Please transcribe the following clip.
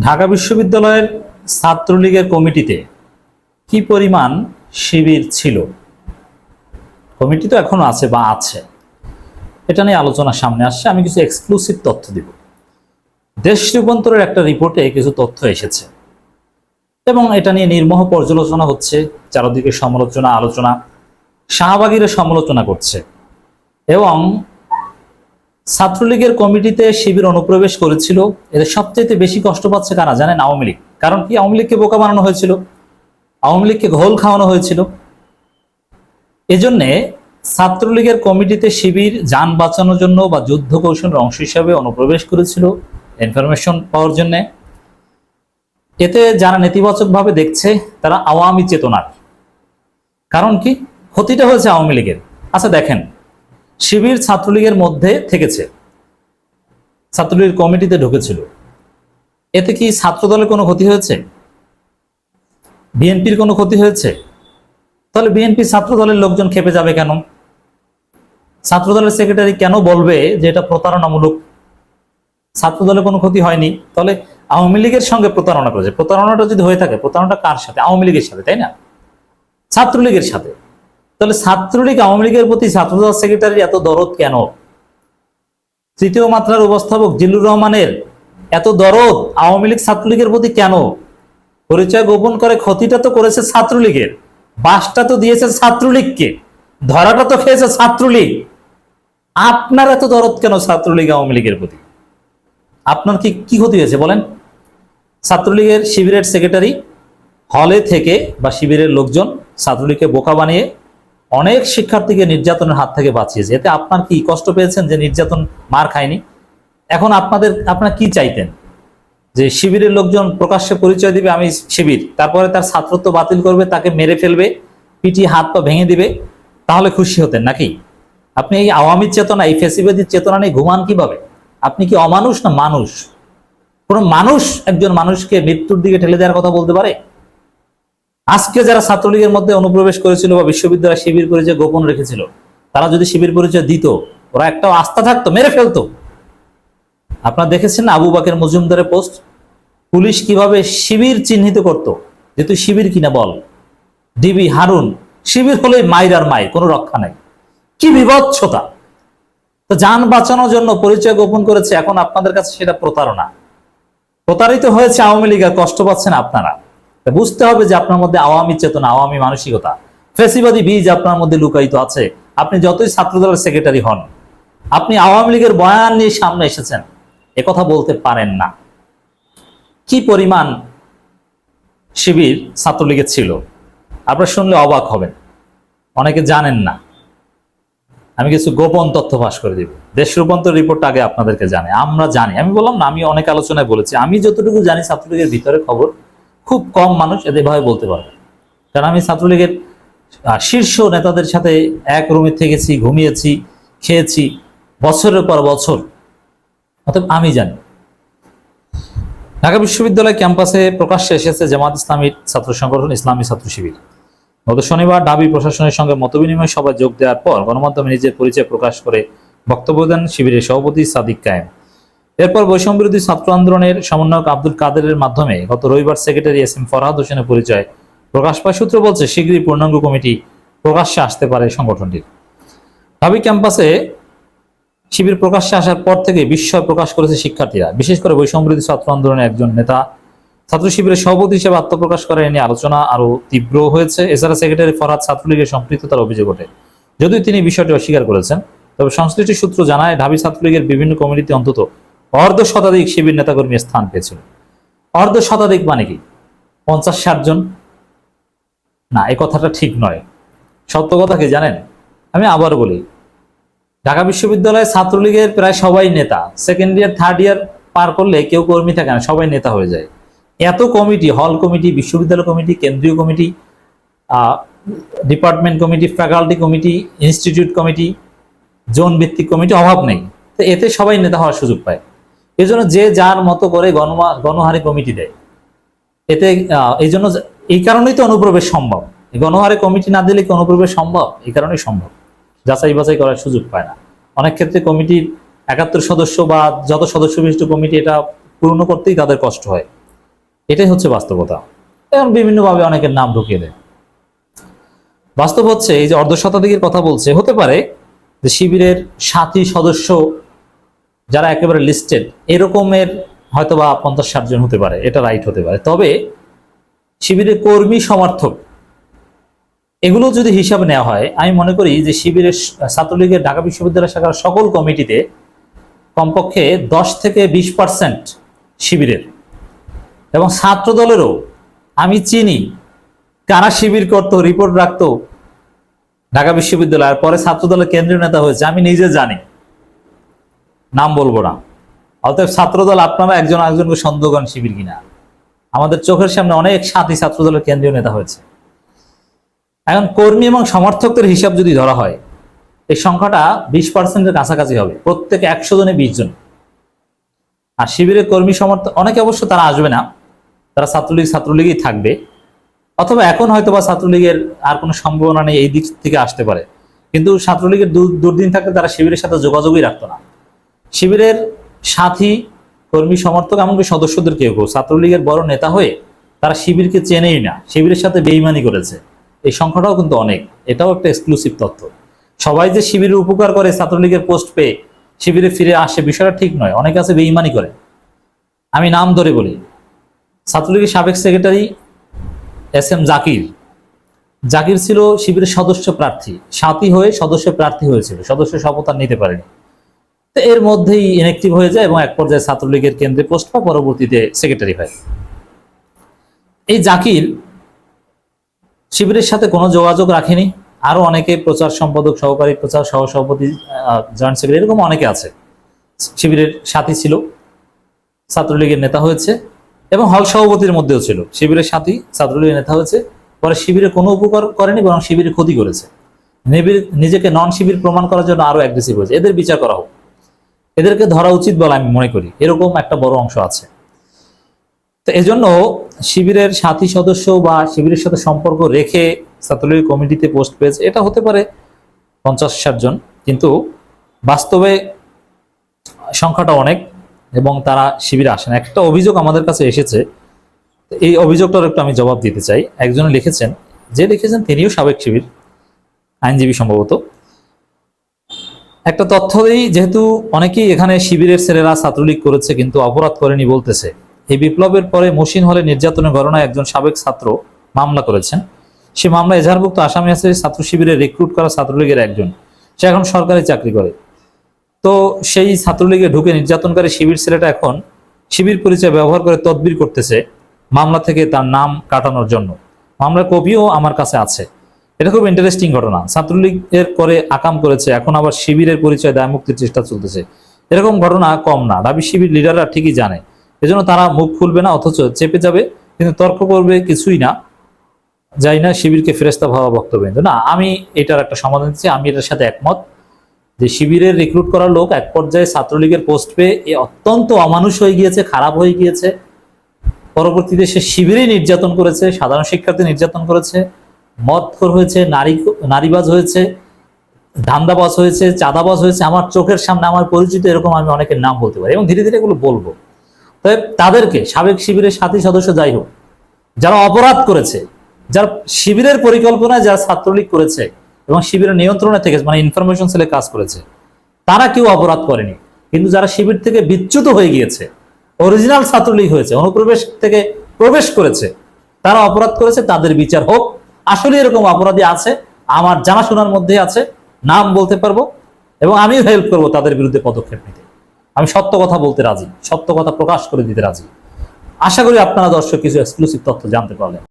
ঢাকা বিশ্ববিদ্যালয়ের ছাত্রলীগের কমিটিতে কি পরিমাণ শিবির ছিল? কমিটি তো এখনও আছে বা আছে। এটা নিয়ে আলোচনা সামনে আসছে। আমি কিছু এক্সক্লুসিভ তথ্য দিব। দেশ রূপান্তরের একটা রিপোর্টে কিছু তথ্য এসেছে। এবং এটা নিয়ে নির্মোহ পর্যালোচনা হচ্ছে, চারদিকে সমালোচনা, আলোচনা, শাহবাগীরা সমালোচনা করছে। এবং ছাত্রলীগের কমিটিতে শিবির অনুপ্রবেশ করেছিল। এদের সবচেয়ে বেশি কষ্ট পাচ্ছে কারা জানেন? আওয়ামী লীগ। কারণ কি? আওয়ামী লীগকে বোকা বানানো হয়েছিল। আওয়ামী লীগকে ঘোল খাওয়ানো হয়েছিল। এজন্যে ছাত্রলীগের কমিটিতে শিবির, যান বাঁচানোর জন্য বা যুদ্ধ কৌশলের অংশ হিসাবে অনুপ্রবেশ করেছিল ইনফরমেশন পাওয়ার জন্যে। এতে যারা নেতিবাচকভাবে দেখছে, তারা আওয়ামী চেতনার। কারণ কি? ক্ষতিটা হয়েছে আওয়ামী লীগের। আচ্ছা দেখেন শিবির ছাত্রলীগের মধ্যে থেকেছে। ছাত্রলীগের কমিটিতে ঢুকেছিল। এতে কি ছাত্রদলের কোনো ক্ষতি হয়েছে? বিএনপির কোনো ক্ষতি হয়েছে? তাহলে বিএনপি ছাত্রদলের লোকজন খেপে যাবে কেন? ছাত্রদলের সেক্রেটারি কেন বলবে যে এটা প্রতারণামূলক? ছাত্রদলের কোনো ক্ষতি হয়নি। তাহলে আওয়ামী লীগের সঙ্গে প্রতারণা করেছে প্রতারণাটা যদি হয়ে থাকে, প্রতারণাটা কার সাথে? আওয়ামী লীগের সাথে, তাই না? ছাত্রলীগের সাথে। তাহলে ছাত্রলীগ আওয়ামী লীগের প্রতি ছাত্রদল সেক্রেটারি এত দরদ কেন? তৃতীয় মাত্রার উপস্থাপক জিল্লুর রহমানের এত দরদ আওয়ামী লীগ ছাত্রলীগের প্রতি কেন? পরিচয় গোপন করে ক্ষতিটা তো করেছে ছাত্রলীগের। বাসটা তো দিয়েছে ছাত্রলীগকে। ধরাটা তো খেয়েছে ছাত্রলীগ। আপনার এত দরদ কেন ছাত্রলীগ আওয়ামী লীগের প্রতি? আপনার কি কি ক্ষতি হয়েছে বলেন? ছাত্রলীগের শিবিরের সেক্রেটারি হলে থেকে বা শিবিরের লোকজন ছাত্রলীগকে বোকা বানিয়ে অনেক শিক্ষার্থীকে নির্যাতনের হাত থেকে বাঁচিয়েছে। এতে আপনার কি কষ্ট পেয়েছেন যে নির্যাতন মার খায়নি? এখন আপনাদের, আপনারা কি চাইতেন? যে শিবিরের লোকজন প্রকাশ্যে পরিচয় দিবে, আমি শিবির। তারপরে তার ছাত্রত্ব বাতিল করবে, তাকে মেরে ফেলবে পিটি হাত পা ভেঙে দিবে, তাহলে খুশি হতেন নাকি? আপনি এই আওয়ামী চেতনা, এই ফেসিবাদী চেতনা নিয়ে ঘুমান কীভাবে? আপনি কি অমানুষ না মানুষ? কোন মানুষ একজন মানুষকে মৃত্যুর দিকে ঠেলে দেওয়ার কথা বলতে পারে? আজকে যারা ছাত্রলীগের মধ্যে অনুপ্রবেশ করেছিল বা বিশ্ববিদ্যালয় শিবির পরিচয় গোপন রেখেছিল, তারা যদি শিবির পরিচয় দিত, ওরা একটা আস্থা থাকতো, মেরে ফেলতো। আপনারা দেখেছেন আবু বাকের মজুমদারের পোস্ট? পুলিশ কীভাবে শিবির চিহ্নিত করত? যে তুই শিবির কিনা বল। ডিবি হারুন, শিবির হলে মায়ের আর মায়ের কোনো রক্ষা নাই। কি বিভৎসতা। তো যান বাঁচানোর জন্য পরিচয় গোপন করেছে, এখন আপনাদের কাছে সেটা প্রতারণা। প্রতারিত হয়েছে আওয়ামী লীগ আর কষ্ট পাচ্ছেন আপনারা। বুঝতে হবে যে আপনার মধ্যে আওয়ামী চেতনা, আওয়ামী মানসিকতা। ফেসিবাদী বীজ আপনার মধ্যে লুকায়িত আছে। আপনি যতই ছাত্রদলের সেক্রেটারি হন, আপনি আওয়ামী লীগের বয়ান নিয়ে সামনে এসেছেন কথা বলতে পারেন না। কি পরিমাণ শিবির ছাত্রলীগের ছিল? আপনারা শুনলে অবাক হবেন। অনেকে জানেন না। আমি কিছু গোপন তথ্য ফাঁস করে দিব। দেশ রূপান্তর রিপোর্ট আগে আপনাদেরকে জানে আমরা জানি। আমি বললাম না, আমি অনেক আলোচনায় বলেছি। আমি যতটুকু জানি, ছাত্রলীগের ভিতরে খবর খুব কম মানুষ এদের ভাবে বলতে পারবে। কারণ আমি ছাত্রলীগের শীর্ষ নেতাদের সাথে এক রুমে থেকেছি, ঘুমিয়েছি, খেয়েছি, বছরের পর বছর। অর্থাৎ আমি জানি। ঢাকা বিশ্ববিদ্যালয় ক্যাম্পাসে প্রকাশ্যে এসেছে জামাত ইসলামীর ছাত্র সংগঠন ইসলামী ছাত্র শিবির। গত শনিবার ডাবি প্রশাসনের সঙ্গে মতবিনিময় সভায় যোগ দেওয়ার পর গণমাধ্যমে নিজের পরিচয় প্রকাশ করে বক্তব্য দেন শিবিরের সভাপতি সাদিক কায়েম। এরপর বৈষম্য বিরোধী ছাত্র আন্দোলনের সমন্বয়ক আব্দুল কাদেরের মাধ্যমে গত রবিবার সেক্রেটারি এস এম ফরহাদ হোসেনের পরিচয় প্রকাশ পায় সূত্র বলছে শীঘ্রই পূর্ণাঙ্গ কমিটি প্রকাশ্যে আসতে পারে সংগঠনটির। ঢাবি ক্যাম্পাসে শিবির প্রকাশ্যে আসার পর থেকে বিস্ময় প্রকাশ করেছে শিক্ষার্থীরা। বিশেষ করে বৈষম্যবিরোধী ছাত্র আন্দোলনের একজন নেতা ছাত্র শিবিরের সভাপতি হিসেবে আত্মপ্রকাশ করে নিয়ে আলোচনা আরও তীব্র হয়েছে। এছাড়া সেক্রেটারি ফরহাদ ছাত্রলীগের সম্পৃক্ততার অভিযোগ ওঠে। যদিও তিনি বিষয়টি অস্বীকার করেছেন, তবে সংশ্লিষ্ট সূত্র জানায়, ঢাবি ছাত্রলীগের বিভিন্ন কমিটিতে অন্তত অর্ধ শতাধিক শিবির নেতাকর্মী স্থান পেয়েছিল। অর্ধ শতাধিক মানে কি? পঞ্চাশ ষাট জন? না, এই কথাটা ঠিক নয়। সত্য কথা কি জানেন? আমি আবার বলি, ঢাকা বিশ্ববিদ্যালয়ে ছাত্রলীগের প্রায় সবাই নেতা। সেকেন্ড ইয়ার থার্ড ইয়ার পার করলে কেউ কর্মী থাকে না, সবাই নেতা হয়ে যায়। এত কমিটি, হল কমিটি, বিশ্ববিদ্যালয় কমিটি, কেন্দ্রীয় committee department committee, faculty committee, institute committee, zone ভিত্তিক কমিটি, অভাব নেই। তো এতে সবাই নেতা হওয়ার সুযোগ পায়। এই জন্য যে যার মতো করে গণমা, গণহারে কমিটি দেয়। এতে এই জন্য এই কারণেই তো অনুপ্রবেশ সম্ভব। গণহারে কমিটি না দিলে কি অনুপ্রবেশ সম্ভব? এই কারণেই সম্ভব। যাচাই বাছাই করার সুযোগ পায় না। অনেক ক্ষেত্রে কমিটির একাত্তর সদস্য বা যত সদস্য বিশিষ্ট কমিটি এটা পূর্ণ করতেই তাদের কষ্ট হয়। এটাই হচ্ছে বাস্তবতা। এবং বিভিন্নভাবে অনেকের নাম ঢুকিয়ে দেয়। বাস্তব হচ্ছে, এই যে অর্ধ শতাধিকের কথা বলছে, হতে পারে যে শিবিরের সাথী সদস্য যারা একেবারে লিস্টেড এরকমের হয়তো বা পঞ্চাশ ষাট জন হতে পারে, এটা রাইট হতে পারে। তবে শিবিরের কর্মী সমর্থক, এগুলো যদি হিসাব নেওয়া হয়, আমি মনে করি যে শিবিরের ছাত্রলীগের ঢাকা বিশ্ববিদ্যালয় শাখার সকল কমিটিতে কমপক্ষে দশ থেকে বিশ পার্সেন্ট শিবিরের। এবং ছাত্র দলেরও আমি চিনি কারা শিবির করতো রিপোর্ট রাখতো ঢাকা বিশ্ববিদ্যালয়, আর পরে ছাত্র দলের কেন্দ্রীয় নেতা হয়েছে, আমি নিজে জানি। নাম বলব না। অতএব ছাত্রদল, আপনারা একজন একজনকে সন্দেহ করেন শিবির কিনা? আমাদের চোখের সামনে অনেক সাথী ছাত্রদলের কেন্দ্রীয় নেতা হয়েছে। এখন কর্মী এবং সমর্থকদের হিসাব যদি ধরা হয়, এই সংখ্যাটা বিশ পার্সেন্টের কাছাকাছি হবে। প্রত্যেকে একশো জনে বিশ জন। আর শিবিরের কর্মী সমর্থক, অনেকে অবশ্য তারা আসবে না। তারা ছাত্রলীগ, ছাত্রলীগই থাকবে। অথবা এখন হয়তো বা ছাত্রলীগের আর কোনো সম্ভাবনা নেই এই দিক থেকে আসতে পারে। কিন্তু ছাত্রলীগের দুর্দিন থাকলে তারা শিবিরের সাথে যোগাযোগই রাখতো না। শিবিরের সাথী, কর্মী, সমর্থক এমনকি সদস্যদের কেউ কেউ ছাত্রলীগের বড় নেতা হয়ে তারা শিবিরকে চেনেই না। শিবিরের সাথে বেইমানি করেছে। এই সংখ্যাটাও কিন্তু অনেক। এটাও একটা এক্সক্লুসিভ তথ্য। সবাই যে শিবিরের উপকার করে ছাত্রলীগের পোস্ট পেয়ে শিবিরে ফিরে আসে বিষয়টা ঠিক নয়। অনেকে আছে বেইমানি করে। আমি নাম ধরে বলি। ছাত্রলীগের সাবেক secretary S M Zakir. Zakir ছিল শিবিরের সদস্য প্রার্থী। সাথী হয়ে সদস্য প্রার্থী হয়েছিল। সদস্য শপথ আর নিতে পারেনি। তো এর মধ্যেই ইনএক্টিভ হয়ে যায় এবং এক পর্যায়ে ছাত্রলীগের কেন্দ্রে পোস্ট পায় পরবর্তীতে সেক্রেটারি হয়। এই জাকির শিবিরের সাথে কোনো যোগাযোগ রাখেনি। আরও অনেকে প্রচার সম্পাদক সহকারী প্রচার সহসভাপতি জয়েন্ট সেক্রেটারি এরকম অনেকে আছে। শিবিরের সাথী ছিল, ছাত্রলীগের নেতা হয়েছে এবং হল সভাপতির মধ্যেও ছিল। শিবিরের সাথী, ছাত্রলীগের নেতা হয়েছে। পরে শিবিরে কোনো উপকার করেনি, বরং শিবিরের ক্ষতি করেছে। নিজেকে নন শিবির প্রমাণ করার জন্য আরও অ্যাগ্রেসিভ হয়েছে। এদের বিচার করা হোক। এদেরকে ধরা উচিত বলে আমি মনে করি। এরকম একটা বড় অংশ আছে। তো এজন্য শিবিরের সাথী সদস্য বা শিবিরের সাথে সম্পর্ক রেখে ছাত্রলীগ কমিটিতে পোস্ট পেয়েছে এটা হতে পারে পঞ্চাশ ষাট জন। কিন্তু বাস্তবে সংখ্যাটা অনেক এবং তারা শিবিরে আসেন একটা অভিযোগ আমাদের কাছে এসেছে। এই অভিযোগটার একটু আমি জবাব দিতে চাই। একজন লিখেছেন, যে লিখেছেন তিনিও সাবেক শিবির আইনজীবী সম্ভবত। একটা তথ্য দিই যেহেতু অনেকেই এখানে শিবিরের ছেলেরা ছাত্রলীগ করেছে, কিন্তু অপরাধ করেনি বলতেছে। এই বিপ্লবের পরে মসিন হলে নির্যাতনের ঘটনায় একজন সাবেক ছাত্র মামলা করেছেন। সে মামলা এজাহারভুক্ত আসামি আছে, ছাত্র শিবিরে রিক্রুট করা ছাত্রলীগের একজন। সে এখন সরকারি চাকরি করে। তো সেই ছাত্রলীগে ঢুকে নির্যাতনকারী শিবির ছেলেটা এখন শিবির পরিচয় ব্যবহার করে তদবির করতেছে মামলা থেকে তার নাম কাটানোর জন্য। মামলার কপিও আমার কাছে আছে। এটা খুব ইন্টারেস্টিং ঘটনা। ছাত্রলীগের করে আকাম করেছে, এখন আবার শিবিরের পরিচয় দায় মুক্তির চেষ্টা চলতেছে। এরকম ঘটনা কম না, দাবি শিবির লিডাররা ঠিকই জানে। এজন্য তারা মুখ খুলবে না, অথচ চেপে যাবে, কিন্তু তর্ক করবে কিছুই না। যাই না, শিবিরকে ফেরেস্তা ভাবা বক্তব্য। না, আমি এটার একটা সমাধান দিচ্ছি, আমি এটার সাথে একমত যে শিবিরের রিক্রুট করা লোক এক পর্যায়ে ছাত্রলীগের পোস্ট পেয়ে এ অত্যন্ত অমানুষ হয়ে গিয়েছে, খারাপ হয়ে গিয়েছে। পরবর্তীতে সে শিবিরেই নির্যাতন করেছে, সাধারণ শিক্ষার্থী নির্যাতন করেছে। মদখোর হয়েছে, নারী নারীবাজ হয়েছে, ধান্দাবাজ হয়েছে, চাঁদাবাজ হয়েছে, আমার চোখের সামনে আমার পরিচিত এরকম আমি অনেকের নাম বলতে পারি এবং ধীরে ধীরে এগুলো বলব। তবে তাদেরকে, সাবেক শিবিরের সাথী সদস্য যাই হোক, যারা অপরাধ করেছে, যারা শিবিরের পরিকল্পনায় যারা ছাত্রলীগ করেছে এবং শিবিরের নিয়ন্ত্রণে থেকে মানে ইনফরমেশন সেলে কাজ করেছে, তারা কেউ অপরাধ করেনি। কিন্তু যারা শিবির থেকে বিচ্যুত হয়ে গিয়েছে অরিজিনাল ছাত্রলীগ হয়েছে, অনুপ্রবেশ থেকে প্রবেশ করেছে, তারা অপরাধ করেছে, তাদের বিচার হোক আসলে এরকম অপরাধী আছে, আমার জানাশোনার মধ্যে আছে, নাম বলতে পারব এবং আমিও হেল্প করব তাদের বিরুদ্ধে পদক্ষেপ নিতে। আমি সত্য কথা বলতে রাজি, সত্য কথা প্রকাশ করে দিতে রাজি। আশা করি আপনারা দর্শক কিছু এক্সক্লুসিভ তথ্য জানতে পারলেন।